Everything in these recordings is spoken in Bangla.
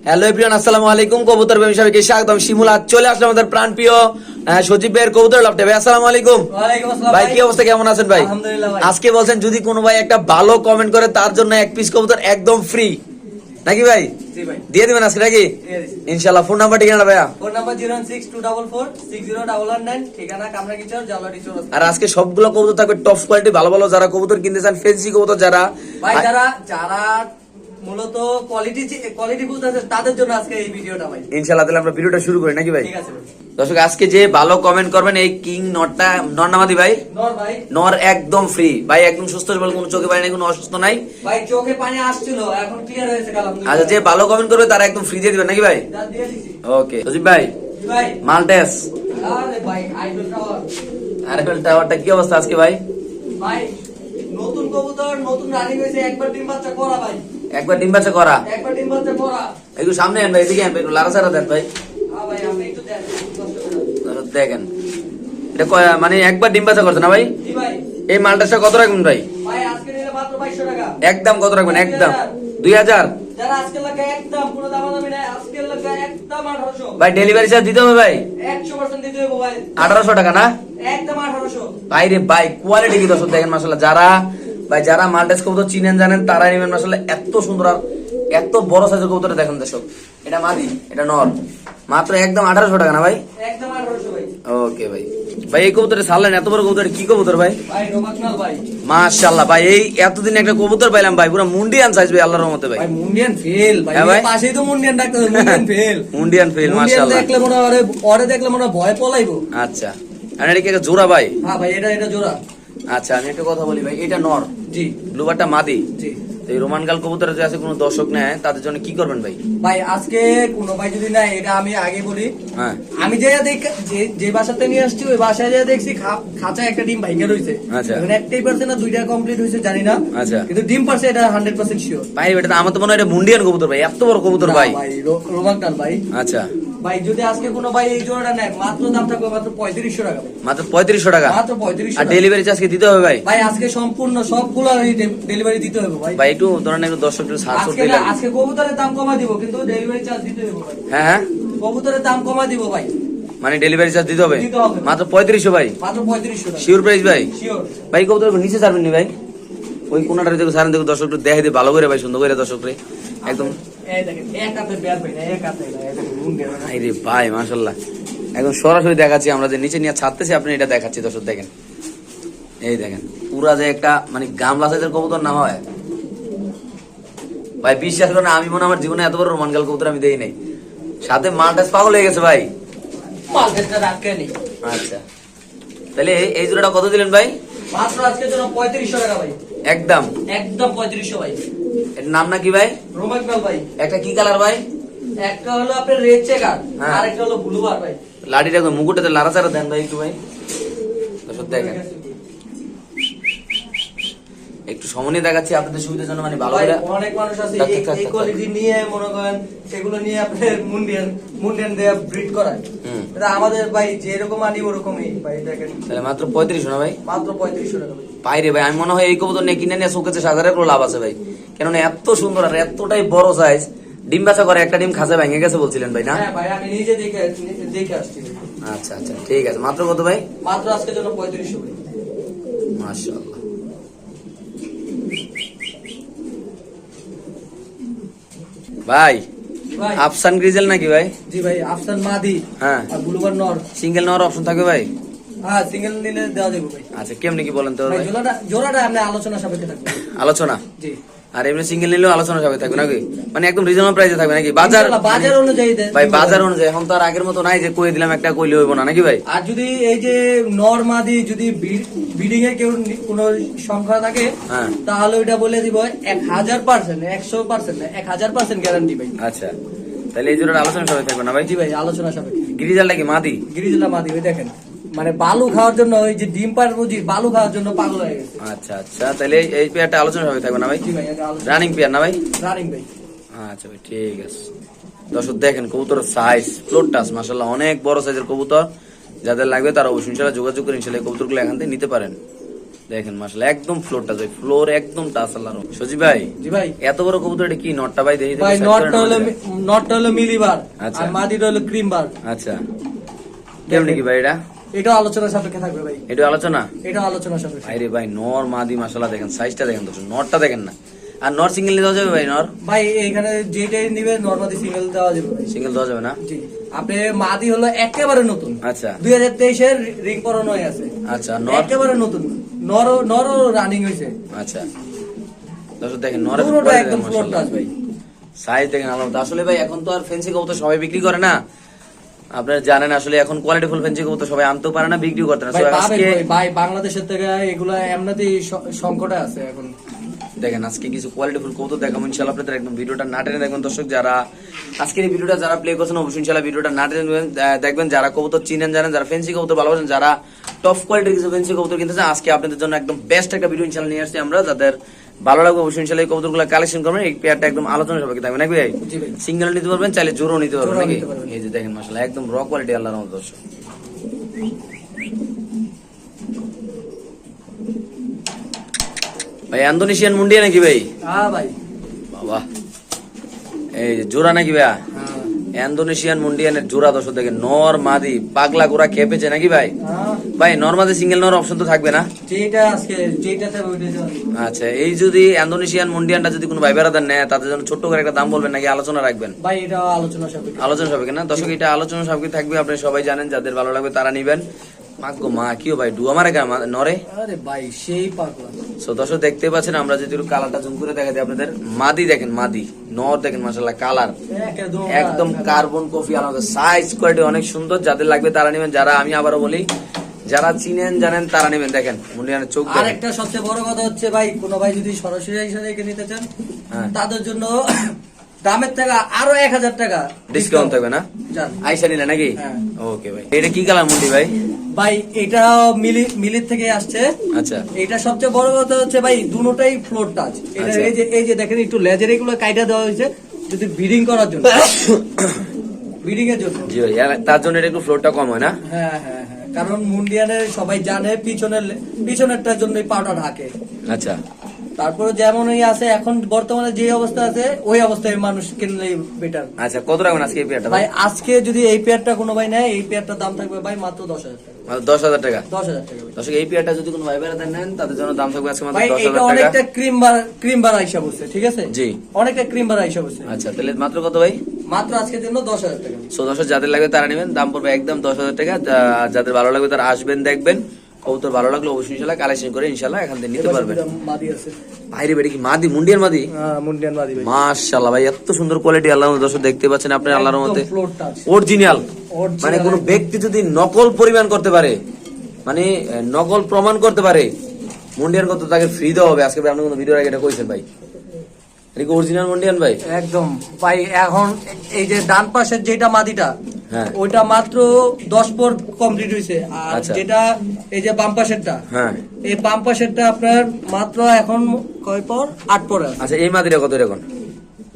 হ্যালো এভরিওয়ান আসসালামু আলাইকুম। কবুতর প্রেমী সবাইকে স্বাগতম। শিমুল আজ চলে আসলাম আমাদের প্রাণ প্রিয় আহ, সজীব ভাইয়ের কবুতর লাভটা ভাই আসসালামু আলাইকুম। ভাই কি অবস্থা? কেমন আছেন ভাই? আজকে বলছেন যদি কোনো ভাই একটা ভালো কমেন্ট করে তার জন্য এক পিস কবুতর একদম ফ্রি নাকি ভাই? দিয়ে দিবেন আজকে নাকি? ইনশাল্লাহ ফোন নাম্বার ঠিকানা ভাইয়া। Phone number zero six two double four six zero double nine ঠিকানা কামরা কিচর আর আজকে সবগুলো কবুতর থাকবে টপ কোয়ালিটি ভালো ভালো যারা কবুতর কিনতে চান ফেন্সি কবুতর যারা ভাই যারা যারা মূলত কোয়ালিটি কোয়ালিটি বুঝতেছে তাদের জন্য আজকে এই ভিডিওটা ভাই। ইনশাল্লাহ তাহলে আমরা ভিডিওটা শুরু করি নাকি ভাই? ঠিক আছে দর্শক আজকে যে ভালো কমেন্ট করবেন এই কিং নটটা নর নামাদি ভাই? নর ভাই। নর একদম ফ্রি ভাই একদম সুস্থ সবল কোনো চোখে পায় না কোনো অসুস্থ নাই। ভাই চোখে পানি আসছিল এখন ক্লিয়ার হয়েছে কাল আচ্ছা যে ভালো কমেন্ট করবে তারা একদম ফ্রি দিয়ে দিবেন নাকি ভাই? ওকে সজীব ভাই। ভাই। মালটেস। আরে ভাই আইডল টাওয়ার আরএফএল টাওয়ারটা কি অবস্থা আজকে ভাই? ভাই নতুন কবুতর নতুন রানিং হয়েছে একবার ডিম বাচ্চা করা ভাই। একবার ডিম বাচ্চা করা। একবার ডিম বাচ্চা করা। একটু সামনে আন ভাই এদিকে আন একটু লারা সারা দেন ভাই। হ্যাঁ ভাই আপনি একটু দেন দেখেন। এটা কয়- মানে একবার ডিম বাচ্চা করছে না ভাই? জি ভাই। এই মালটাসটা কত রাখবেন ভাই? ভাই আজকে নিলে মাত্র বাইশশো টাকা। একদম কত রাখবেন? একদম। দুই হাজার? যারা আজকের লাগে একদম পুরো দামাদামি নাই আজকের লাগে একদম আঠারোশো। ভাই ডেলিভারি চার্জ দিতে হবে ভাই? একশো পার্সেন্ট দিতে হবে ভাই। আঠারোশো টাকা না? একদম আঠারোশো। ভাই রে ভাই কোয়ালিটি কি দর্শক দেখেন মাসাল্লাহ যারা ভাই যারা মাল্টাস কবুতর চিনেন জানেন তারা নেবেন মাসাল্লাহ এত সুন্দর আর এত বড় সাইজের কবুতর দেখেন দর্শক। এটা মাদি এটা নর। মাত্র একদম আঠারোশো টাকা না ভাই? একদম আঠারোশো ভাই। ওকে ভাই। ভাই এই কবুতরে ছাড়লেন এত বড় কবুতর কি কবুতর ভাই? ভাই রোমাকনাল ভাই। মাশাল্লাহ ভাই এই এতদিন একটা কবুতর পাইলাম ভাই পুরো মুন্ডিয়ান সাইজ ভাই আল্লাহর রহমতে ভাই। ভাই মুন্ডিয়ান ফেল ভাই। হ্যাঁ ভাই? পাশেই তো মুন্ডিয়ান ডাক্তার মুন্ডিয়ান ফেল মুন্ডিয়ান ফেল মাশাল্লাহ দেখলে মনে হয় ওরে- ওরে দেখলে মনে হয় ভয় পলাইবো। আচ্ছা। আর এটা কি জোড়া ভাই? হ্যাঁ ভাই এটা এটা জোড়া। আচ্ছা আমি একটা কথা বলি ভাই এটা নর। জি। ব্লুবারটা মাদি। জি। এই রোমান গাল কবুতরে যে আছে কোনো দর্শক নেয় তাদের জন্য কি করবেন ভাই? ভাই আজকে কোনো ভাই যদি নাই এটা আমি আগে বলি। হ্যাঁ। আমি যে দেখ যে যে বাসাতে নিয়ে আসছি ওই বাসায় যে দেখছি খা- খাঁচা একটা ডিম ভাইঙ্গা রয়েছে। আচ্ছা। এখন একটাই পারছে না দুইটা কমপ্লিট হয়েছে জানি না। আচ্ছা। কিন্তু ডিম পারছে এটা হান্ড্রেড পার্সেন্ট শিওর ভাই এটা আমার তো মনে হয় এটা মুন্ডিয়ান কবুতর ভাই এত বড় কবুতর ভাই। ভাই রোমাকটাল ভাই। আচ্ছা। ভাই যদি আজকে কোনো ভাই এই জোড়াটা নেয় মাত্র দাম থাকবে মাত্র পঁয়ত্রিশশো টাকা। মাত্র পঁয়ত্রিশশো টাকা? মাত্র পঁয়ত্রিশশো আর ডেলিভারি চার্জকে দিতে হবে ভাই? ভাই আজকে সম্পূর্ণ সবগুলো ডেলিভারি দিতে হবে ভাই। ভাই একটু ধরেন একটু দর্শক একটু আজকে কবুতরের দাম কমা দিব কিন্তু ডেলিভারি চার্জ দিতে হবে হ্যাঁ হ্যাঁ। কবুতরের দাম কমা দিব ভাই। মানে ডেলিভারি চার্জ দিতে হবে? মাত্র পঁয়ত্রিশশো ভাই? মাত্র পঁয়ত্রিশশো শিওর প্রাইস ভাই? ভাই কবুতর নিচে ছাড়বেন নি ভাই? ওই কোনাটার দেখো সারেন দেখো দর্শক একটু দেখে দিয়ে ভালো করে ভাই সুন্দর করে দর্শক রে। একদম। এই দেখেন এক হাতে ভাই এক হাতে। আরে ভাই মাশাল্লাহ একদম সরাসরি দেখাচ্ছি আমরা যে নিচে নিয়ে ছাড়তেছি আপনি এটা দেখাচ্ছি দর্শক দেখেন। এই দেখেন পুরা যে একটা মানে গামলা সাইজের কবুতর না হয়। ভাই বিশ্বাস করেন আমি মনে আমার জীবনে এত বড় রোমানগাল কবুতর আমি দেই নাই। সাথে মালটাস পাগল হয়ে গেছে ভাই। আচ্ছা। তাহলে এই- জোড়াটা কত দিলেন ভাই? মাত্র আজকের জন্য পঁয়ত্রিশশো টাকা ভাই। একদম। একদম পঁয়ত্রিশশো ভাই। এর নাম না কি ভাই রোমাকনাল ভাই। একটা কি কালার ভাই? একটা হলো আপনার রেড চেকার। আর একটা হলো ব্লু বার ভাই। মুকুটটাতে লাড়াচাড়া দেন ভাই একটু ভাই। দর্শক দেখেন। একটু দেখাচ্ছি আপনাদের সুবিধার জন্য মানে ভালো করে। অনেক মানুষ আছে এই- কোয়ালিটি নিয়ে মনে করেন সেগুলো নিয়ে আপনার মুন্ডিয়ান মুন্ডিয়ান দেয়া ব্রিড করায় এটা আমাদের ভাই যেরকম আনি ওরকমই ভাই দেখেন। তাহলে মাত্র পঁয়ত্রিশ না ভাই? মাত্র টাকা ভাই। পাইরে ভাই আমি মনে হয় এই কবুতর নিয়ে কিনে নিয়ে শোকেছে সাজারের কোনো লাভ আছে ভাই। কেননা এত সুন্দর আর এতটাই বড় সাইজ ডিম বাচ্চা করে একটা ডিম খাঁচা ভেঙে গেছে বলছিলেন ভাই না? হ্যাঁ ভাই আমি নিজে দেখে দেখে আসছি। আচ্ছা আচ্ছা ঠিক আছে। মাত্র কত ভাই? মাত্র আজকের জন্য পঁয়ত্রিশশো ভাই। মাশাআল্লাহ। ভাই ভাই। আফসান গ্রিজেল নাকি ভাই? জি ভাই আফসান মাদি হ্যাঁ। আর বুলুবার নর। সিঙ্গেল নেওয়ার অপশন থাকবে ভাই? হ্যাঁ সিঙ্গেল নিলে দেওয়া যাবে ভাই। আচ্ছা কেমনি কি বলেন তো ভাই জোড়াটা জোড়াটা আপনি আলোচনা সাপেক্ষে থাকবে। আলোচনা? জি। আর এমনি সিঙ্গেল নিলেও আলোচনা সবাই থাকবে নাকি? মানে একদম রিজনেবল প্রাইসে থাকবে নাকি? বাজার বাজার অনুযায়ী ভাই বাজার অনুযায়ী। এখন তো আর আগের মতো নাই যে কই দিলাম একটা কইলে হইব না নাকি ভাই? আর যদি এই যে নর মাদি যদি বিল্ডিং এ কেউ কোনো সংখ্যা থাকে হ্যাঁ। তাহলে ওইটা বলে দিব এক হাজার পার্সেন্ট একশো পার্সেন্ট এক হাজার পার্সেন্ট গ্যারান্টি ভাই। আচ্ছা। তাহলে এই জোড়ার আলোচনা সবাই থাকবে না ভাই? জি ভাই আলোচনা সাপেক্ষে। গ্রিজালটা কি মাদি? গিরিজলা মাদি ওই দেখেন। মানে বালু খাওয়ার জন্য ওই যে ডিম পার বুঝি বালু খাওয়ার জন্য পাগল হয়ে গেছে। আচ্ছা আচ্ছা। তাহলে এই- পেয়ারটা আলোচনা সবাই থাকবে না ভাই? রানিং পেয়ার না ভাই? রানিং ভাই। আচ্ছা ভাই ঠিক আছে। দর্শক দেখেন কবুতরের সাইজ ফ্লোর টাস মাসাল্লাহ অনেক বড় সাইজের কবুতর। যাদের লাগবে তারা অবশ্যই ইনশাল্লাহ যোগাযোগ করে ইনশাল্লাহ কবুতরগুলো এখান থেকে নিতে পারেন। দেখেন মাসাল্লাহ একদম ফ্লোর টাচ ভাই ফ্লোর একদম টাচ আল্লাহ সজি ভাই জি ভাই। এত বড় কবুতর এটা কি নটটা ভাই? দেখি ভাই নটটা হলো নটটা হলো মিলিবার আচ্ছা। আর মাদিটা হলো ক্রিম বার দেন। আচ্ছা। কেমনি কি ভাই এটা? এটা আলোচনা সাপেক্ষে থাকবে ভাই। এটা আলোচনা? এটা আলোচনা সাপেক্ষে। আরে ভাই নর মাদি মাসাল্লাহ দেখেন সাইজটা দেখেন তো নরটা দেখেন না। আর নর সিঙ্গেল দেওয়া যাবে ভাই নর? ভাই এখানে যেটাই নিবে সিঙ্গেল দেওয়া যাবে সিঙ্গেল দেওয়া যাবে না? জি। আপনি মাদি হলো একেবারে নতুন। আচ্ছা। দুই হাজার তেইশের রিং পরানো আছে। আচ্ছা নর? একেবারে নতুন। নর নরও রানিং হয়েছে। আচ্ছা। দর্শক দেখেন পুরোটা একদম দেখেন ফ্লোর টাচ ভাই। সাইজ দেখেন আলাদা। আসলে ভাই এখন তো আর ফেন্সি কবুতর সবাই বিক্রি করে না। আপনারা জানেন আসলে এখন কোয়ালিটি ফুল ফেন্সি কবুতর সবাই আনতেও পারে না বিক্রি করতে না আজকে ভাই, বাংলাদেশের থেকে এগুলা এমনিতেই সংকটে আছে এখন। দেখেন আজকে কিছু কোয়ালিটি ফুল কবুতর দেখাবো ইনশাল্লাহ আপনাদের একদম ভিডিওটা না টেনে দেখবেন। দর্শক যারা আজকের এই ভিডিওটা যারা প্লে করছেন অবশ্যই ইনশাল্লাহ ভিডিওটা না টেনে দেখবেন, যারা কবুতর চিনেন জানেন যারা ফেন্সি কবুতর ভালোবাসেন যারা টপ কোয়ালিটির কিছু ফেন্সি কবুতর কিনতে চান আজকে আপনাদের জন্য একদম বেস্ট একটা ভিডিও ইনশাল্লাহ নিয়ে আসছি আমরা যাদের ভালো লাগবে অবশ্যই ইনশাল্লাহ এই কবুতরগুলো কালেকশন করবেন এই পেয়ারটা একদম আলোচনা সবাইকে থাকবে নাকি ভাই? সিঙ্গেল নিতে পারবেন চাইলে জোরও নিতে পারবেন নাকি? এই যে দেখেন মাসাল্লাহ একদম র কোয়ালিটি আল্লাহর মতো দর্শক। ভাই ইন্দোনেশিয়ান মুন্ডিয়া নাকি ভাই? হ্যাঁ ভাই। বাবা। এই জোড়া নাকি হ্যাঁ। ইন্দোনেশিয়ান মুন্ডিয়ানের জোড়া দর্শক দেখেন নর মাদি পাগলা গোড়া খেপেছে নাকি ভাই? হ্যাঁ, ভাই সিঙ্গেল নর অপশন তো থাকবে না। যেটা আজকে। আচ্ছা এই যদি ইন্দোনেশিয়ান মুন্ডিয়ানটা যদি কোনো ভাই বেড়াদার নেয় তাদের জন্য ছোট্ট করে একটা দাম বলবেন নাকি আলোচনা রাখবেন? ভাই এটা আলোচনা সাপেক্ষে। আলোচনা সাপেক্ষে না? দর্শক এটা আলোচনা সাপেক্ষে থাকবে আপনি সবাই জানেন যাদের ভালো লাগবে তারা নিবেন। মাগো মা কিও ভাই ডুয়া মারে কেন মা- নরে? আরে ভাই সেই পাগলা। সো দর্শক দেখতে পাচ্ছেন আমরা যদি একটু কালারটা জুম করে দেখাতে আপনাদের। মাদি দেখেন মাদি। নর দেখেন মাসাল্লাহ কালার একদম একদম কার্বন কফি আলাদা সাইজ কোয়ালিটি অনেক সুন্দর। যাদের লাগবে তারা নেবেন। যারা আমি আবারও বলি যারা চিনেন জানেন তারা নেবেন। দেখেন মুন্ডিয়ানের চোখ আর একটা সবচেয়ে বড় কথা হচ্ছে ভাই কোনো ভাই যদি সরাসরি রেখে নিতে চান হ্যাঁ। তাদের জন্য দামের টাকা আরও এক হাজার টাকা ডিসকাউন্ট থাকবে না। আইসা নিলে নাকি? হ্যাঁ। ওকে ভাই। এটা কি কালার মুন্ডি ভাই? ভাই এটা মিলি মিলির থেকে আসছে। আচ্ছা। এটা সবচেয়ে বড় কথা হচ্ছে ভাই দুটোটাই ফ্লোর টাচ এটা আচ্ছা। এই যে এই যে দেখেন একটু লেজার এগুলো কাইটা দেওয়া হয়েছে যদি ব্রিডিং করার জন্য। ব্রিডিং এর জন্য। জি ভাই। তার জন্য এটা একটু ফ্লোরটা কম হয় না? হ্যাঁ হ্যাঁ। কারণ মুন্ডিয়ানের সবাই জানে পিছনের পিছনেরটার জন্যই পাউডার ঢাকে আচ্ছা। তারপরে যেমনই আছে এখন বর্তমানে যে অবস্থা আছে ওই অবস্থায় মানুষ কিনলেই বেটার আচ্ছা কত রাখবেন আজকে এই পেয়ারটা ভাই আজকে যদি এই পেয়ারটা কোনো ভাই নেয় এই পেয়ারটার দাম থাকবে ভাই মাত্র দশ হাজার টাকা। দশ হাজার টাকা? দশ হাজার টাকা। দর্শক এই পেয়ারটা যদি কোনো ভাই বেড়াতে নেন তাদের জন্য দাম থাকবে আজকে মাত্র দশ এটা হাজার টাকা। অনেকটা ক্রিম বার ক্রিম বার আইসা বসছে ঠিক আছে? জি। অনেকটা ক্রিম বার আইসা বসছে। আচ্ছা তাহলে মাত্র কত ভাই? মাত্র আজকের জন্য দশ হাজার টাকা। সো দশ যাদের লাগবে তারা নেবেন। দাম পড়বে একদম দশ হাজার টাকা। যাদের ভালো লাগবে তারা আসবেন দেখবেন। কবুতর ভালো লাগল অবশ্যই ইনশাল্লাহ কালেকশন করে ইনশাল্লাহ এখান থেকে নিতে পারবেন। ভাইরে বেড়ে কি মাদি? মুন্ডিয়ার মাদি? হ্যাঁ মুন্ডিয়ান মাদি মাশাআল্লাহ ভাই এত সুন্দর কোয়ালিটি আল্লাহ দর্শক দেখতে পাচ্ছেন আপনি আল্লাহর মতে ফ্লোর অরিজিনাল মানে কোন ব্যক্তি যদি নকল পরিমাণ করতে পারে মানে নকল প্রমাণ করতে পারে মুন্ডিয়ান কত তাকে ফ্রি দেওয়া হবে। আজকে আপনি কোনো ভিডিওর আগে এটা কইছেন ভাই। এটা কি অরিজিনাল মুন্ডিয়ান ভাই? একদম। ভাই এখন এই যে ডান পাশের যেটা মাদিটা হ্যাঁ। ওইটা মাত্র দশ পর কমপ্লিট হয়েছে আর আচ্ছা। যেটা এই যে বাম পাশেরটা হ্যাঁ। এই বাম পাশেরটা আপনার মাত্র এখন কয় পর? আট পর আচ্ছা এই মাদিটা কত এখন?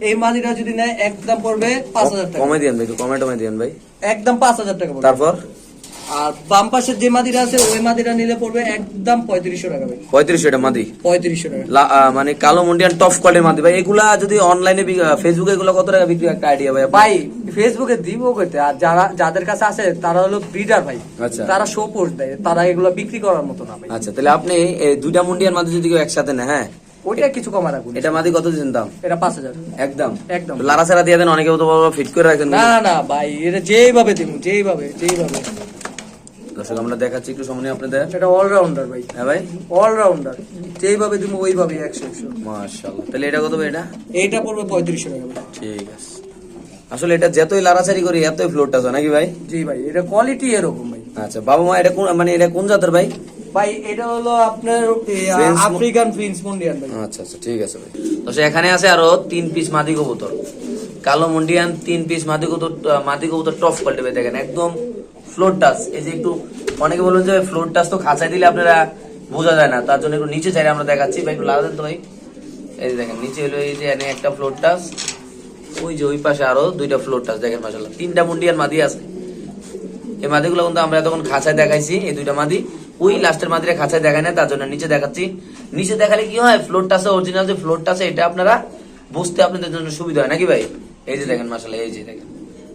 এই মাদিটা যদি নেয় একদম পড়বে পাঁচ হাজার টাকা। কমে দিয়েন ভাই কমে টমে দিয়েন ভাই। একদম পাঁচ হাজার টাকা তারপর? আর বাম পাশের যে মাদিটা আছে ওই মাদিটা নিলে পড়বে একদম পঁয়ত্রিশশো টাকা ভাই। পঁয়ত্রিশশো এটা মাদি? পঁয়ত্রিশশো টাকা। মানে কালো মুন্ডিয়ান টপ কোয়ালিটির মাদি। ভাই এগুলা যদি অনলাইনে ফেসবুকে এগুলো কত টাকা বিক্রি একটা আইডিয়া ভাই। ভাই ফেসবুকে দিব করতে আর যারা যাদের কাছে আছে তারা হলো ব্রিডার ভাই। আচ্ছা। তারা শো পোস্ট দেয়। তারা এগুলো বিক্রি করার মতো না ভাই। আচ্ছা তাহলে আপনি এই দুইটা মুন্ডিয়ান মাদি যদি কেউ একসাথে নেয় হ্যাঁ? ওইটা কিছু কমা রাখুন। এটা মাদি কত দিচ্ছেন দাম? এটা পাঁচ হাজার। একদম। একদম। লারা ছাড়া দিয়ে দেন অনেকে তো ফিট করে রাখেন। না না ভাই এটা যেইভাবে দিব যেইভাবে যেইভাবে। দর্শক আমরা দেখাচ্ছি একটু সামনে আপনাদের। এটা অলরাউন্ডার ভাই। হ্যাঁ ভাই? অলরাউন্ডার যেইভাবে দিব ওইভাবে একশো একশো। মাশাআল্লাহ। তাহলে এটা কত ভাই এটা? এইটা পড়বে পঁয়ত্রিশশো টাকা ঠিক আছে। আসলে এটা যতই লাড়াচাড়ি করি এতই ফ্লোরটা আছে নাকি ভাই? জি ভাই এটা কোয়ালিটি এরকম ভাই। আচ্ছা বাবা মা এটা কোন মানে এটা কোন জাতের ভাই? ভাই এটা হলো আপনার আফ্রিকান মুন্ডিয়ান ভাই। আচ্ছা আচ্ছা ঠিক আছে ভাই। তো এখানে আছে আরও তিন পিস মাদি কবুতর। কালো মুন্ডিয়ান তিন পিস মাদি কবুতর মাদি কবুতর টপ কোয়ালিটি দেখেন একদম ফ্লোর টাচ এই যে একটু অনেকে বলুন যে ফ্লোর টাচ তো খাঁচায় দিলে আপনারা বোঝা যায় না, তার জন্য একটু নিচে চাইলে আমরা দেখাচ্ছি। ভাই, একটু লাগা দেন তো ভাই। এই যে দেখেন, নিচে হলো এই যে একটা ফ্লোর টাচ ওই যে ওই পাশে আরও দুইটা ফ্লোর টাচ দেখেন মাসাল্লাহ তিনটা মুন্ডিয়ান মাদি আছে। এই মাদিগুলো কিন্তু আমরা তখন খাঁচায় দেখাইছি, এই দুইটা মাদি। ওই লাস্টের মাদিরে খাঁচায় দেখায় না তার জন্য নিচে দেখাচ্ছি। নিচে দেখালে কি হয়? ফ্লোরটা আছে অরিজিনাল যে ফ্লোরটা আছে এটা আপনারা বুঝতে আপনাদের জন্য সুবিধা হয়, নাকি ভাই? এই যে দেখেন মাসাল্লাহ এই যে দেখেন।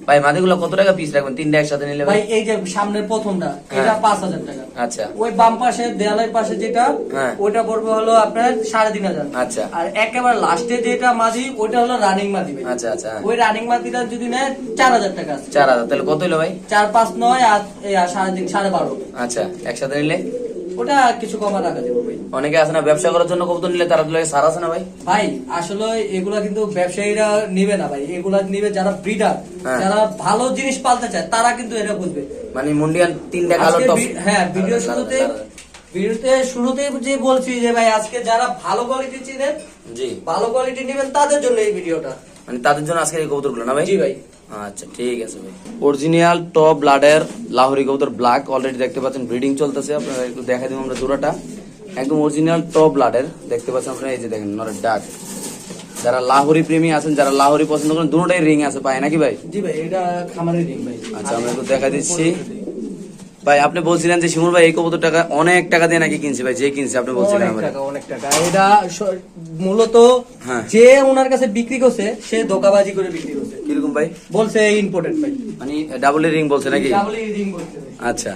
ভাই মাদিগুলো কত টাকা পিস রাখবেন? তিনটা একসাথে নিলে ভাই এই যে সামনের প্রথমটা হ্যাঁ। এটা পাঁচ হাজার টাকা। আচ্ছা। ওই বাম পাশে দেয়ালের পাশে যেটা হ্যাঁ। ওইটা পড়বে হলো আপনার সাড়ে তিন হাজার। আচ্ছা। আর একেবারে লাস্টে যেটা মাদি ওটা হলো রানিং মাদি আচ্ছা আচ্ছা। ওই রানিং মাদিটা যদি নেয় চার হাজার টাকা আছে। চার হাজার। তাহলে কত হলো ভাই? চার পাঁচ নয় আর সাড়ে তিন সাড়ে বারো। আচ্ছা একসাথে নিলে? ওটা কিছু কমা রাখা যাবে ভাই। অনেকে আছে না ব্যবসা করার জন্য কবুতর নিলে তারা দিলে সার আছে না ভাই? ভাই আসলে এগুলা কিন্তু ব্যবসায়ীরা নিবে না ভাই। এগুলা নিবে যারা ব্রিডার হ্যাঁ। যারা ভালো জিনিস পালতে চায় তারা কিন্তু এটা বুঝবে। মানে মুন্ডিয়ান তিনটা কালো টপ হ্যাঁ ভিডিও শুরুতে ভিডিওতে শুরুতে যে বলছি যে ভাই আজকে যারা ভালো কোয়ালিটি চিনেন জি। ভালো কোয়ালিটি নেবেন তাদের জন্য এই ভিডিওটা মানে তাদের জন্য আজকে এই কবুতরগুলো না ভাই? জি ভাই। আচ্ছা ঠিক আছে ভাই। অরিজিনাল টপ ব্লাডের লাহোরি কবুতর ব্ল্যাক অলরেডি দেখতে পাচ্ছেন ব্রিডিং চলতেছে। আপনারা একটু দেখা দিব আমরা জোড়াটা। একদম অরিজিনাল টপ ব্লাডের দেখতে পাচ্ছেন আপনারা এই যে দেখেন নরের ডাক যারা লাহোরি প্রেমী আছেন যারা লাহোরি পছন্দ করেন দুটোটাই রিং আছে পায় নাকি ভাই? জি ভাই এটা খামারের রিং ভাই। আচ্ছা আমরা একটু দেখা দিচ্ছি। ভাই আপনি বলছিলেন যে শিমুর ভাই এই কবুতর টাকা অনেক টাকা দিয়ে নাকি কিনছে ভাই যে কিনছে আপনি বলছিলেন অনেক টাকা অনেক টাকা। এটা মূলত হ্যাঁ। যে ওনার কাছে বিক্রি করছে সে ধোকাবাজি করে বিক্রি করছে। কীরকম ভাই? বলছে ইম্পোর্টেন্ট ভাই। মানে ডাবল রিং বলছে নাকি? ডাবল রিং বলছে। আচ্ছা।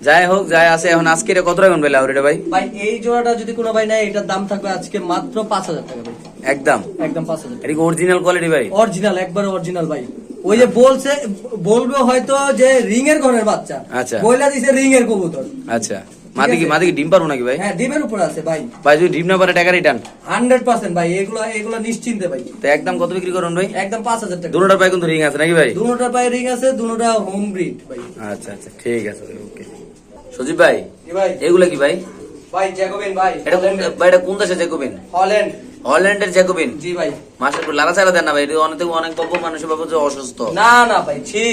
যাই হোক যাই আছে এখন আজকে এটা কত রাখবেন ভাই ভাই? ভাই এই জোড়াটা যদি কোনো ভাই নেয় এটার দাম থাকবে আজকে মাত্র পাঁচ হাজার টাকা ভাই। একদম। একদম পাঁচ হাজার এটা কি অরিজিনাল কোয়ালিটি ভাই? অরিজিনাল একবারে অরিজিনাল ভাই। ওই যে বলছে বলবে হয়তো যে রিং এর ঘরের বাচ্চা। আচ্ছা। বইলা দিছে রিং এর কবুতর। আচ্ছা। মাদি কি। মাদি কি ডিম পারব নাকি ভাই? হ্যাঁ ডিমের উপর আছে ভাই। ভাই যদি ডিম না পারে টাকা রিটার্ন হান্ড্রেড পার্সেন্ট ভাই এগুলো এগুলো নিশ্চিন্তে ভাই। তো একদম কত বিক্রি করুন ভাই? একদম পাঁচ হাজার টাকা। দুটোটার ভাই কিন্তু রিং আছে নাকি ভাই? দুটোটার পায়ে রিং আছে দুটোটা হোম ব্রিড ভাই। আচ্ছা আচ্ছা ঠিক আছে ওকে। সজীব ভাই? এগুলা কি ভাই? ভাই জ্যাকোবিন ভাই এটা কোন ভাই এটা কোন দেশে জ্যাকোবিন? হল্যান্ড হল্যান্ডের জ্যাকোবিন? জি ভাই। মাসের পর লালা চালা দেন না ভাই এটা অনেক অনেক মানুষ যে অসুস্থ। না না ভাই ছি।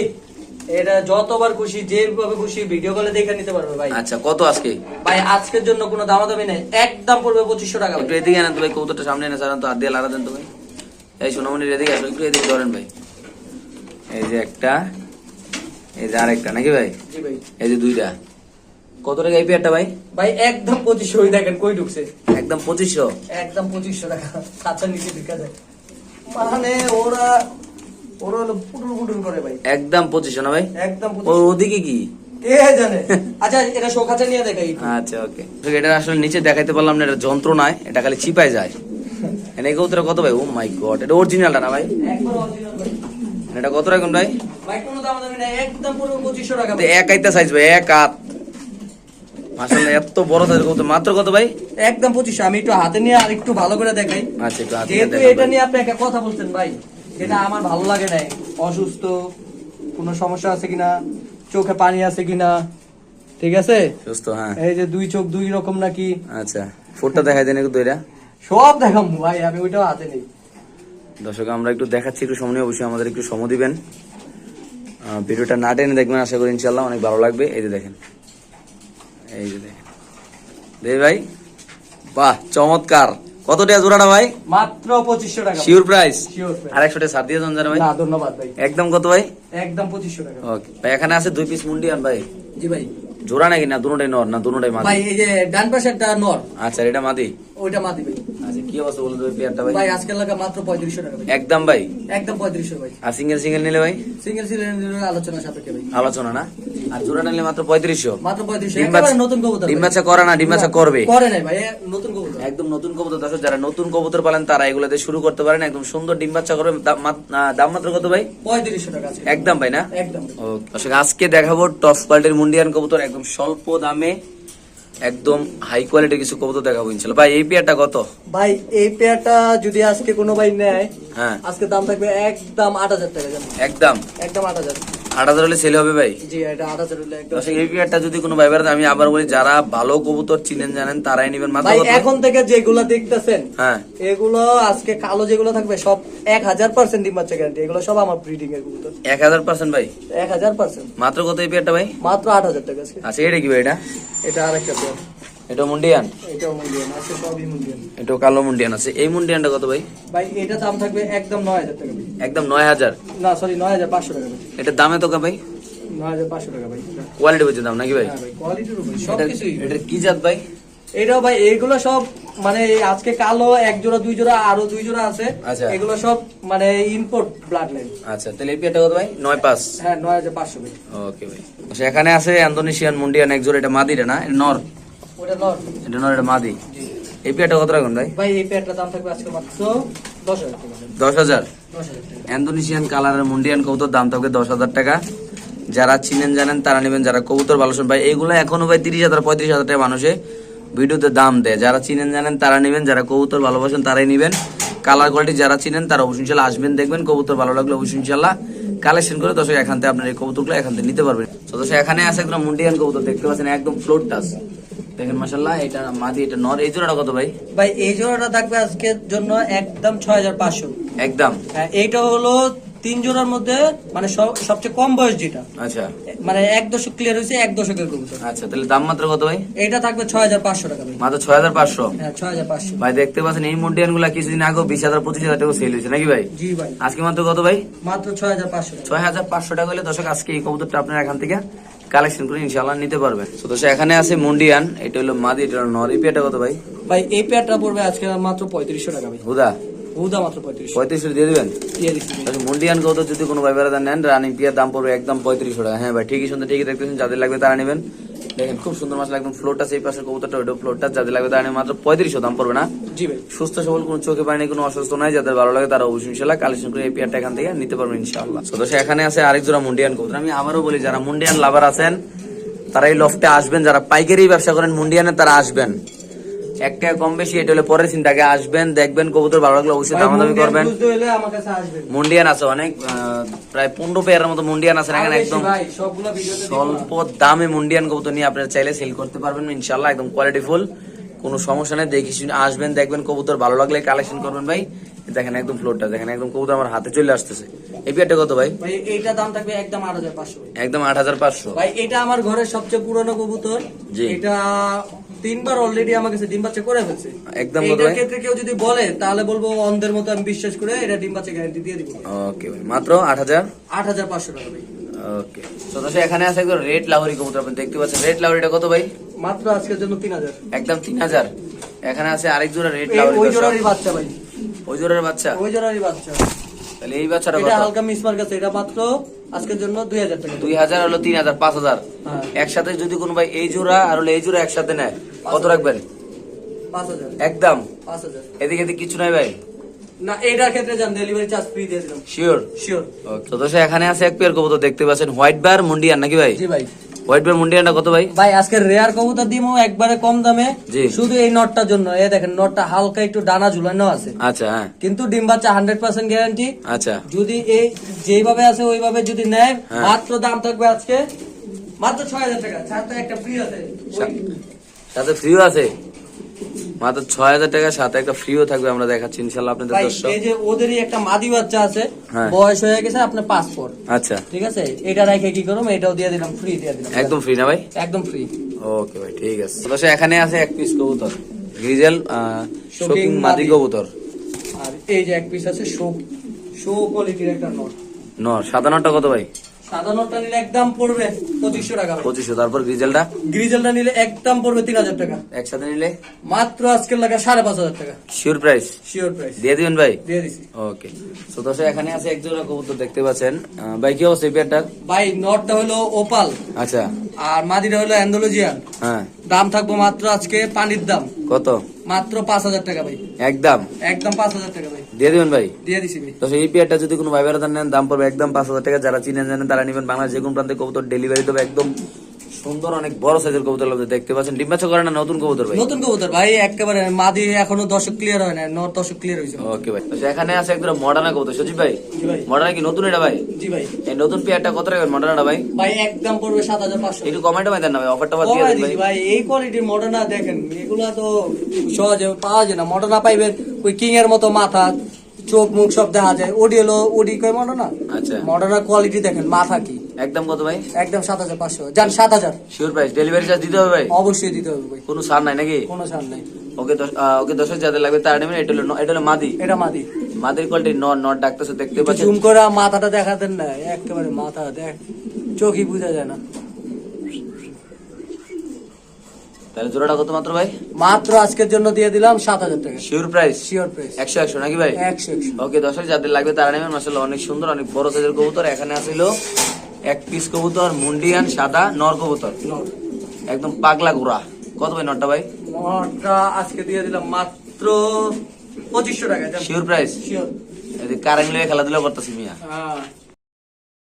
এটা যতবার খুশি যেভাবে খুশি ভিডিও কলে দেখে নিতে পারবে ভাই। আচ্ছা কত আজকে? ভাই আজকের জন্য কোনো দামাদামি নেই। একদম পড়বে পঁচিশশো টাকা একটু এদিকে আনেন তো ভাই কৌতরটা সামনে এনে সারান তো হাত দিয়ে লাড়া দেন তো ভাই। এই সোনামণির এদিকে আসো একটু এদিকে ধরেন ভাই। এই যে একটা এই যে আরেকটা নাকি ভাই? ভাই। এই যে দুইটা। কত টাকা এই পেয়ারটা ভাই? ভাই একদম পঁচিশশো ওই দেখেন কই ঢুকছে। একদম পঁচিশশো? একদম পঁচিশশো টাকা কাঁচা নিচে ঢুকা যায়। মানে ওরা ওরা হলো পুটুর পুটুর করে ভাই। একদম পঁচিশশো না ভাই? একদম ও 2500 ওদিকে কি? কে জানে? আচ্ছা এটা শোকাচা নিয়ে দেখাই আচ্ছা ওকে। এটা আসলে নিচে দেখাইতে পারলাম না এটা যন্ত্র নয় এটা খালি চিপায় যায়। এনে কৌতরা কত ভাই? ও মাই গড এটা অরিজিনালটা না ভাই। এটা কত রাখুন ভাই? কোনো একদম পুরো টাকা। এক আইতা সাইজ ভাই এক হাত। মাসাল্লাহ এত বড় সাইজ কৌতর মাত্র কত ভাই? একদম পঁচিশশো আমি একটু হাতে নিয়ে আর একটু ভালো করে দেখাই। আচ্ছা একটু হাতে যেহেতু এটা নিয়ে আপনি একটা কথা বলছেন ভাই এটা আমার ভালো লাগে নাই। অসুস্থ কোনো সমস্যা আছে কিনা চোখে পানি আছে কিনা ঠিক আছে? সুস্থ হ্যাঁ। এই যে দুই চোখ দুই রকম নাকি? আচ্ছা ফুটটা দেখাই দেন একটু দইরা। সব দেখাম ভাই আমি ওইটাও হাতে নেই। দর্শক আমরা একটু দেখাচ্ছি একটু সময় অবশ্যই আমাদের একটু সময় দিবেন। ভিডিওটা না টেনে দেখবেন আশা করি ইনশাল্লাহ অনেক ভালো লাগবে। এই যে দেখেন। এই যে ভাই বাহ চমৎকার। কত টাকা জোড়াটা ভাই? মাত্র পঁচিশশো টাকা। শিওর প্রাইস আর টাকা ছাড় দিয়ে ভাই। না ধন্যবাদ ভাই। একদম কত ভাই? একদম টাকা। ওকে ভাই এখানে আছে দুই পিস মুন্ডিয়ান ভাই। জি ভাই। জোড়া নাকি না দুটোটাই নর? না দুটোটাই মাদি? ভাই এই যে ডান পাশেরটা নর। আচ্ছা এটা মাদি? ওইটা মাতি ভাই আচ্ছা কি অবস্থা বলুন তো পেয়ারটা ভাই? ভাই আজকের লাগা মাত্র পঁয়ত্রিশশো টাকা ভাই। একদম ভাই? একদম পঁয়ত্রিশশো ভাই। আর সিঙ্গেল সিঙ্গেল নিলে ভাই? সিঙ্গেল সিলিন্ডারের আলোচনা সাপেক্ষে ভাই। আলোচনা না? আর জোড়া নিলে মাত্র পঁয়ত্রিশশো? মাত্র পঁয়ত্রিশশো। ডিম নতুন কবুতর ডিম বাচ্চা করে না ডিম বাচ্চা করবে। করে নাই ভাই নতুন কবুতর। একদম নতুন কবুতর দর্শক যারা নতুন কবুতর পালেন তারা এগুলোতে শুরু করতে পারেন। একদম সুন্দর ডিম বাচ্চা করবে। দাম মাত্র কত ভাই? পঁয়ত্রিশশো টাকা আছে। একদম ভাই না? একদম। ও, দর্শক আজকে দেখাবো টপ কোয়ালিটির মুন্ডিয়ান কবুতর একদম স্বল্প দামে একদম হাই কোয়ালিটি কিছু কবুতর দেখাবো ইনশাল্লাহ ভাই এই পেয়ারটা কত? ভাই এই পেয়ারটা যদি আজকে কোনো ভাই নেয় হ্যাঁ। আজকে দাম থাকবে একদম আট হাজার টাকা একদম। একদম আট হাজার। আট হাজার হলে সেলে হবে ভাই? দর্শক এই পেয়ারটা যদি কোনো ভাই আমি আবার বলি যারা ভালো কবুতর চিনেন জানেন তারাই নেবেন। মাত্র এখন থেকে যেগুলো দেখতেছেন হ্যাঁ। এগুলো আজকে কালো যেগুলো থাকবে সব এক হাজার পার্সেন্ট ডিম বাচ্চা গ্যারান্টি এগুলো সব আমার ব্রিডিং এর কবুতর। এক হাজার পার্সেন্ট ভাই? এক হাজার পার্সেন্ট মাত্র কত এই পেয়ারটা ভাই? মাত্র আট হাজার টাকা আচ্ছা এটা কি ভাই এটা? এটা আরেকটা পেয়ার এটা মুন্ডিয়ান? এটাও মূল্যায়ন আজকে সবই এটা কালো মুন্ডিয়ান আছে। এই মুন্ডিয়ানটা কত ভাই? ভাই এটা দাম থাকবে একদম নয় হাজার টাকা একদম নয় হাজার? না সরি নয় হাজার পাঁচশো টাকা এটা দামে তো কা ভাই? নয় হাজার পাঁচশো টাকা ভাই কোয়ালিটি বুঝে দাম নাকি ভাই? হ্যাঁ ভাই কোয়ালিটির উপরে এটা কি জাত ভাই? এটাও ভাই এইগুলো সব মানে আজকে কালো এক জোড়া দুই জোড়া আরও দুই জোড়া আছে। আচ্ছা। এগুলো সব মানে ইম্পোর্ট ব্লাড লাইন আচ্ছা তাহলে এই পেয়ারটা কত ভাই? নয় পাঁচ। হ্যাঁ নয় হাজার পাঁচশো ভাই। ওকে ভাই। আচ্ছা এখানে আছে ইন্দোনেশিয়ান মুন্ডিয়ান এক জোড়া এটা মাদি রে না? এটা নর। ওটা নর এটা নর এটা মাদি। এই পেয়ারটা কত রাখুন ভাই? ভাই এই প্যাডটার দাম থাকবে আজকে মাত্র দশ হাজার ইন্দোনেশিয়ান কালারের মুন্ডিয়ান কবুতর দাম থাকবে দশ হাজার টাকা। যারা চিনেন জানেন তারা নেবেন। যারা কবুতর ভালো ভাই এগুলো এখনও ভাই তিরিশ হাজার পঁয়ত্রিশ হাজার টাকা মানুষে ভিডিওতে দাম দেয়। যারা চিনেন জানেন তারা নেবেন। যারা কবুতর ভালোবাসেন তারাই নেবেন। কালার কোয়ালিটি যারা চিনেন তারা অবশ্যই ইনশাল্লাহ আসবেন দেখবেন। কবুতর ভালো লাগলে অবশ্যই ইনশাল্লাহ কালেকশন করে দর্শক এখান থেকে আপনার এই কবুতরগুলো এখান থেকে নিতে পারবেন। তো দর্শক এখানে আছে একদম মুন্ডিয়ান কবুতর দেখতে পাচ্ছেন একদম ফ্লোর টাচ দেখেন এটা মাদি এটা নর এই জোড়াটা কত ভাই? ভাই এই জোড়াটা থাকবে আজকের জন্য একদম ছয় হাজার পাঁচশো। একদম। হ্যাঁ এইটা হলো তিন জোড়ার মধ্যে মানে সবচেয়ে কম বয়স যেটা। আচ্ছা। মানে এক দশক ক্লিয়ার হয়েছে এক দশকের কবুতর। আচ্ছা তাহলে দাম মাত্র কত ভাই? এইটা থাকবে ছয় হাজার পাঁচশো টাকা ভাই। মাত্র ছয় হাজার পাঁচশো? হ্যাঁ ছয় হাজার পাঁচশো। ভাই দেখতে পাচ্ছেন এই মুন্ডিয়ানগুলা কিছুদিন আগে বিশ হাজার পঁচিশ হাজার টাকা সেল হয়েছে নাকি ভাই? জি ভাই। আজকে মাত্র কত ভাই? মাত্র ছয় হাজার পাঁচশো ছয় হাজার পাঁচশো টাকা হলে দশক আজকে এই কবুতরটা আপনার এখান থেকে কালেকশন করে ইনশাল্লাহ নিতে পারবেন তো এখানে আছে মুন্ডিয়ান এটা হলো মাদি এটা হলো নর। এই পেয়ারটা কত ভাই? ভাই এই পেয়ারটা পড়বে আজকে মাত্র পঁয়ত্রিশশো টাকা ভাই। হুদা? হুদা মাত্র পঁয়ত্রিশশো। পঁয়ত্রিশশো দিয়ে দেবেন? মুন্ডিয়ান কবুতর যদি কোনো ভাই বেড়াদার নেন রানিং পিয়ার দাম পড়বে একদম পঁয়ত্রিশশো টাকা। হ্যাঁ ভাই ঠিকই শুনতে ঠিকই দেখতেছেন যাদের লাগবে তারা নেবেন। দেখেন খুব সুন্দর মাছ একদম ফ্লোরটা সেই পাশের কবুতরটা ওইটা ফ্লোরটা যাদের লাগবে তারা মাত্র পঁয়ত্রিশশো দাম পড়বে না? জি ভাই। সুস্থ সবল কোনো চোখে পায়নি কোনো অসুস্থ নাই যাদের ভালো লাগে তারা অবশ্যই ইনশাল্লাহ কালেকশন করে এই পেয়ারটা এখান থেকে নিতে পারবেন ইনশাল্লাহ। তো এখানে আছে আরেক জোড়া মুন্ডিয়ান কবুতর। আমি আবারও বলি যারা মুন্ডিয়ান লাভার আছেন তারা এই লফটে আসবেন যারা পাইকারি ব্যবসা করেন মুন্ডিয়ানে তারা আসবেন। এক টাকা কম বেশি এটা হলে পরের চিন্তা আগে আসবেন দেখবেন কবুতর ভালো লাগলে অবশ্যই দামাদামি মুন্ডিয়ান করবেন। মুন্ডিয়ান আছে অনেক প্রায় পনেরো পেয়ারের মতো মুন্ডিয়ান আছে এখানে একদম। স্বল্প দামে মুন্ডিয়ান কবুতর নিয়ে আপনারা চাইলে সেল করতে পারবেন ইনশাল্লাহ একদম কোয়ালিটি ফুল কোনো সমস্যা নেই দেখি আসবেন দেখবেন কবুতর ভালো লাগলে কালেকশন করবেন ভাই। দেখেন একদম ফ্লোরটা দেখেন একদম কবুতর আমার হাতে চলে আসতেছে। এই পেয়ারটা কত ভাই? ভাই এইটা দাম থাকবে একদম আট হাজার পাঁচশো। একদম আট হাজার পাঁচশো। ভাই এটা আমার ঘরের সবচেয়ে পুরনো কবুতর। এটা তিনবার অলরেডি আমার কাছে ডিম বাচ্চা করে ফেলছে। একদম এটার ক্ষেত্রে কেউ যদি বলে তাহলে বলব অন্ধের মতো আমি বিশ্বাস করে এটা ডিম বাচ্চা গ্যারান্টি দিয়ে দিব। ওকে ভাই। মাত্র আট হাজার? আট হাজার পাঁচশো টাকা ভাই। ওকে তো দর্শক এখানে আছে একদম রেড লাহরি কবুতর আপনি দেখতে পাচ্ছেন। রেড লাহরিটা কত ভাই? মাত্র আজকের জন্য তিন হাজার। একদম তিন হাজার। এখানে আছে আরেক জোড়া রেড এই- লাহরি ওই জোড়ারই বাচ্চা ভাই। ওই জোড়ার বাচ্চা? ওই জোড়ারই বাচ্চা। তাহলে এই বাচ্চাটা এটা হালকা মিসমার কাছে এটা মাত্র আজকের জন্য দুই হাজার টাকা। দুই হাজার হলো তিন হাজার পাঁচ হাজার। হ্যাঁ। একসাথে যদি কোনো ভাই এই জোড়া আর হলো এই জোড়া একসাথে নেয় কত রাখবেন? একদম? এদিকে এদিকে কিছু নাই ভাই? না এটার ক্ষেত্রে যান ডেলিভারি চার্জ ফ্রি দিয়ে দিলাম। শিওর শিওর তো দর্শক এখানে আছে এক পেয়ার কবুতর দেখতে পাচ্ছেন হোয়াইট বার মুন্ডিয়ান নাকি ভাই? জি ভাই। হোয়াইট বার মুন্ডিয়ানটা কত ভাই? ভাই আজকে রেয়ার কবুতর দিমো একবারে কম দামে। শুধু এই নটটার জন্য। এই দেখেন নটটা হালকা একটু ডানা ঝুলানো আছে। আচ্ছা হ্যাঁ। কিন্তু ডিম বাচ্চা হান্ড্রেড পার্সেন্ট গ্যারান্টি আচ্ছা। যদি এই যেভাবে আছে ওইভাবে যদি নেয় হ্যাঁ। মাত্র দাম থাকবে আজকে মাত্র ছয় হাজার টাকা। সাথে একটা ফ্রি আছে। সাথে ফ্রিও আছে? মাত্র ছয় হাজার টাকা সাথে একটা ফ্রিও থাকবে আমরা দেখাচ্ছি। ইনশাল্লাহ আপনাদের দর্শক। এই যে ওদেরই একটা মাদি বাচ্চা আছে হ্যাঁ। বয়স হয়ে গেছে আপনার পাসপোর্ট আচ্ছা। ঠিক আছে? এটা রেখে কি করুম এটাও দিয়ে দিলাম ফ্রি দিয়ে দিলাম। একদম ফ্রি না ভাই? একদম ফ্রি ওকে ভাই ঠিক আছে। দর্শক এখানে আছে এক পিস কবুতর গ্রিজেল শোকিং শোকিং মাদি। কবুতর। আর এই যে এক পিস আছে শো শো কোয়ালিটির একটা নট। নর সাদা নরটা কত ভাই? নটটা নিলে একদম পড়বে পঁচিশশো টাকা। পঁচিশশো তারপর গ্রিজেলটা? গ্রিজেলটা নিলে একদম পড়বে তিন হাজার টাকা। একসাথে নিলে? মাত্র আজকের লাগা সাড়ে পাঁচ হাজার টাকা। শিওর প্রাইস শিওর প্রাইস দিয়ে দিবেন ভাই? দিয়ে দিছি। ওকে তো দর্শক এখানে আছে এক জোড়া কবুতর দেখতে পাচ্ছেন। ভাই কি অবস্থা ভাই নটটা হলো ওপাল আচ্ছা। আর মাদিটা হলো অ্যান্ডোলজিয়ান হ্যাঁ। দাম থাকব মাত্র আজকে পানির দাম। কত? মাত্র পাঁচ হাজার টাকা ভাই। একদম? একদম পাঁচ হাজার টাকা ভাই। দিয়ে দিবেন ভাই? দিয়ে দিছি ভাই। তো এই পেয়ারটা যদি কোনো ভাই বেড়াতে নেন দাম পড়বে একদম পাঁচ হাজার টাকা। যারা চিনেন জানেন তারা নেবেন। বাংলাদেশ যে কোনো প্রান্তে কবুতর ডেলিভারি দেবে একদম সুন্দর অনেক বড় সাইজের কবুতর আপনি দেখতে পাচ্ছেন। ডিম্বাচ্ছা করে না নতুন কবুতর ভাই? নতুন কবুতর ভাই একেবারে মাদি এখনও দশক ক্লিয়ার হয় না নট দশক ক্লিয়ার হয়েছে। ওকে ভাই। তো এখানে আছে একদম মডার্না কবুতর সজিব ভাই? মডার্না কি নতুন এটা ভাই? জি ভাই। এই নতুন পেয়ারটা কত রাখবেন মডার্নাটা ভাই? ভাই একদম পড়বে সাত হাজার পাঁচশো একটু কমেন্টে ভাই দেন না ভাই অফারটা বাদ দিয়ে দেন ভাই। ভাই এই কোয়ালিটির মডার্না দেখেন এগুলা তো সহজে পাওয়া যায় না। মডার্না পাইবেন ওই কিং এর মতো মাথা চোখ মুখ সব দেখা যায়। ওডি হলো ওডি কয় মডার্না আচ্ছা। মডার্না কোয়ালিটি দেখেন মাথা কি? একদম কত ভাই? একদম সাত হাজার পাঁচশো। যান সাত হাজার। শিওর প্রাইস ডেলিভারি চার্জ দিতে হবে ভাই? অবশ্যই দিতে হবে ভাই। কোনো সার নাই নাকি? কোনো ছাড় নাই। ওকে দশ ওকে দশ যাদের লাগবে তারা নেবেন এটা হলো এটা হলো মাদি। এটা মাদি। মাদের কোয়ালিটি নর ডাকতেছে দেখতে পাচ্ছেন? জুম করে মাথাটা না একেবারে মাথা দেখ চোখই বোঝা যায় না। তাহলে জোড়াটা কত মাত্র ভাই? মাত্র আজকের জন্য দিয়ে দিলাম সাত হাজার টাকা। শিওর প্রাইস শিওর প্রাইস একশো একশো নাকি ভাই? একশো একশো। ওকে দর্শক যাদের লাগবে তারা নেবেন মাসাল্লাহ অনেক সুন্দর অনেক বড় সাইজের কবুতর এখানে আসিল এক পিস কবুতর মুন্ডিয়ান সাদা নর কবুতর। একদম পাগলা ঘোড়া। কত ভাই নটটা ভাই? নটা আজকে দিয়ে দিলাম মাত্র পঁচিশশো টাকা শিওর প্রাইস শিওর কারেন্ট খেলাধুলা করতেছি মিয়া। হ্যাঁ।